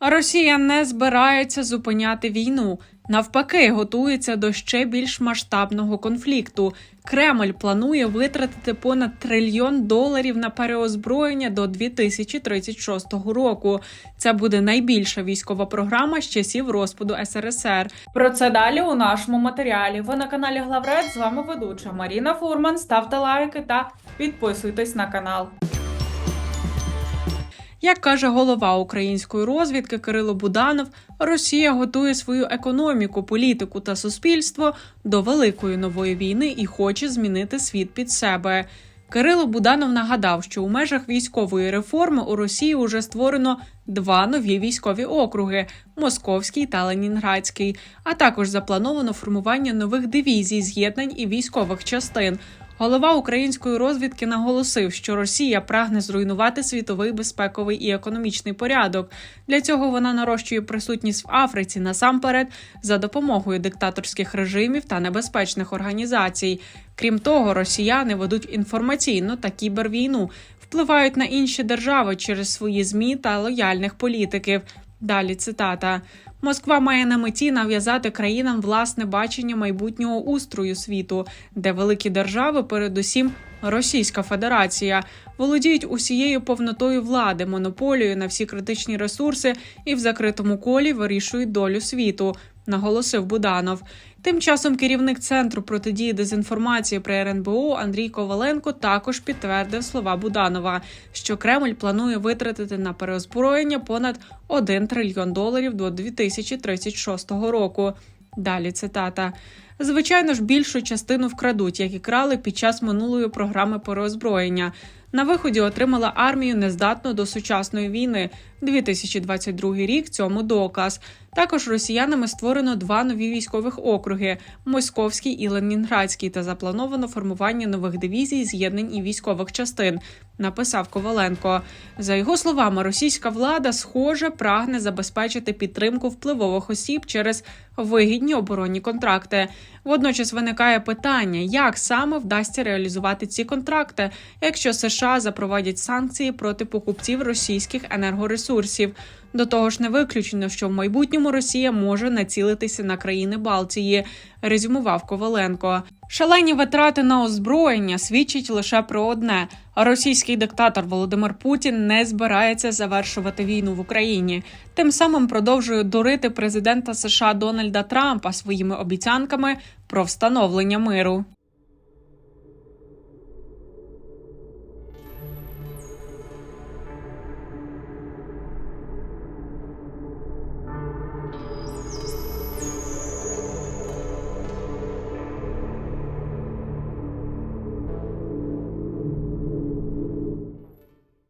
Росія не збирається зупиняти війну. Навпаки, готується до ще більш масштабного конфлікту. Кремль планує витратити понад трильйон доларів на переозброєння до 2036 року. Це буде найбільша військова програма з часів розпаду СРСР. Про це далі у нашому матеріалі. Ви на каналі Главред. З вами ведуча Маріна Фурман. Ставте лайки та підписуйтесь на канал. Як каже голова української розвідки Кирило Буданов, Росія готує свою економіку, політику та суспільство до великої нової війни і хоче змінити світ під себе. Кирило Буданов нагадав, що у межах військової реформи у Росії вже створено два нові військові округи Московський та Ленінградський, а також заплановано формування нових дивізій, з'єднань і військових частин. Голова української розвідки наголосив, що Росія прагне зруйнувати світовий безпековий і економічний порядок. Для цього вона нарощує присутність в Африці насамперед за допомогою диктаторських режимів та небезпечних організацій. Крім того, росіяни ведуть інформаційну та кібервійну, впливають на інші держави через свої змі та лояльних політиків. Далі цитата. Москва має на меті нав'язати країнам власне бачення майбутнього устрою світу, де великі держави, передусім Російська Федерація, володіють усією повнотою влади, монополією на всі критичні ресурси і в закритому колі вирішують долю світу. Наголосив Буданов. Тим часом керівник центру протидії дезінформації при РНБО Андрій Коваленко також підтвердив слова Буданова, що Кремль планує витратити на переозброєння понад 1 трильйон доларів до 2036 року. Далі цитата. Звичайно ж, більшу частину вкрадуть, як і крали під час минулої програми переозброєння. На виході отримала армію нездатну до сучасної війни. 2022 рік цьому доказ. Також росіянами створено два нові військових округи Московський і Ленінградський, та заплановано формування нових дивізій, з'єднань і військових частин. Написав Коваленко. За його словами, російська влада, схоже, прагне забезпечити підтримку впливових осіб через вигідні оборонні контракти. Водночас виникає питання, як саме вдасться реалізувати ці контракти, якщо США запровадять санкції проти покупців російських енергоресурсів. До того ж, не виключено, що в майбутньому Росія може націлитися на країни Балтії, резюмував Коваленко. Шалені витрати на озброєння свідчать лише про одне: російський диктатор Володимир Путін не збирається завершувати війну в Україні. Тим самим продовжує дурити президента США Дональда Трампа своїми обіцянками про встановлення миру.